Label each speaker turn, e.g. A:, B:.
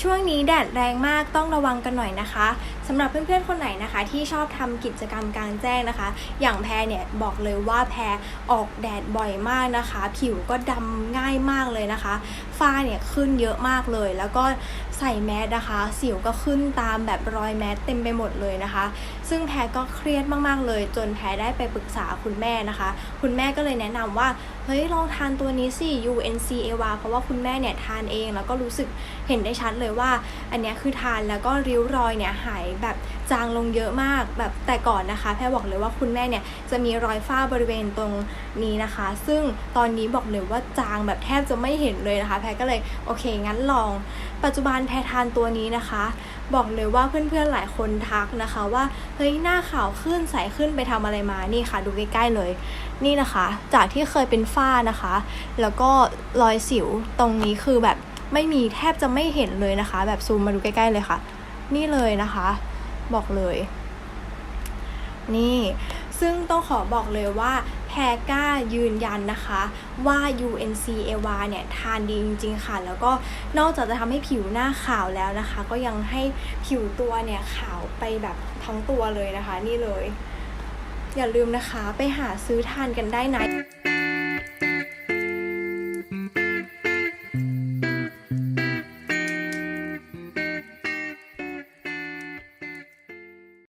A: ช่วงนี้แดดแรงมากต้องระวังกันหน่อยนะคะสำหรับเพื่อนๆคนไหนนะคะ ที่ชอบทำกิจกรรมกลางแจ้งนะคะ อย่างแพรเนี่ยบอกเลยว่าแพรออกแดดบ่อยมากนะคะ ผิวก็ดำง่ายมากเลยนะคะ ฝ้าเนี่ยขึ้นเยอะมากเลย แล้วก็ใส่แมสนะคะ สิวก็ขึ้นตามแบบรอยแมสเต็มไปหมดเลยนะคะ ซึ่งแพรก็เครียดมากๆเลย จนแพรได้ไปปรึกษาคุณแม่นะคะ คุณแม่ก็เลยแนะนำว่าเฮ้ยลองทานตัวนี้สิ UNC a w a เพราะว่าคุณแม่เนี่ยทานเองแล้วก็รู้สึกเห็นได้ชัดเลยว่า อันนี้คือทานแล้วก็ริ้วรอยเนี่ยหายแบบจางลงเยอะมากแบบแต่ก่อนนะคะ แพรบอกเลยว่าคุณแม่เนี่ยจะมีรอยฝ้าบริเวณตรงนี้นะคะ ซึ่งตอนนี้บอกเลยว่าจางแบบแทบจะไม่เห็นเลยนะคะ แพรก็เลยโอเคงั้นลอง ปัจจุบันแพรทานตัวนี้นะคะ บอกเลยว่าเพื่อนๆหลายคนทักนะคะว่าเฮ้ยหน้าขาวขึ้นใสขึ้นไปทำอะไรมานี่ค่ะ ดูใกล้ๆเลย นี่นะคะ จากที่เคยเป็นฝ้านะคะ แล้วก็รอยสิวตรงนี้คือแบบ ไม่มีแทบจะไม่เห็นเลยนะคะ แบบซูมมาดูใกล้ๆเลยค่ะ นี่เลยนะคะ บอกเลย นี่ซึ่งต้องขอบอกเลยว่าแพก้ายืนยันนะคะว่า UNC a w a เนี่ยทานดีจริงๆค่ะ แล้วก็นอกจากจะทำให้ผิวหน้าขาวแล้วนะคะ ก็ยังให้ผิวตัวเนี่ยขาวไปแบบทั้งตัวเลยนะคะ นี่เลย อย่าลืมนะคะไปหาซื้อทานกันได้นะ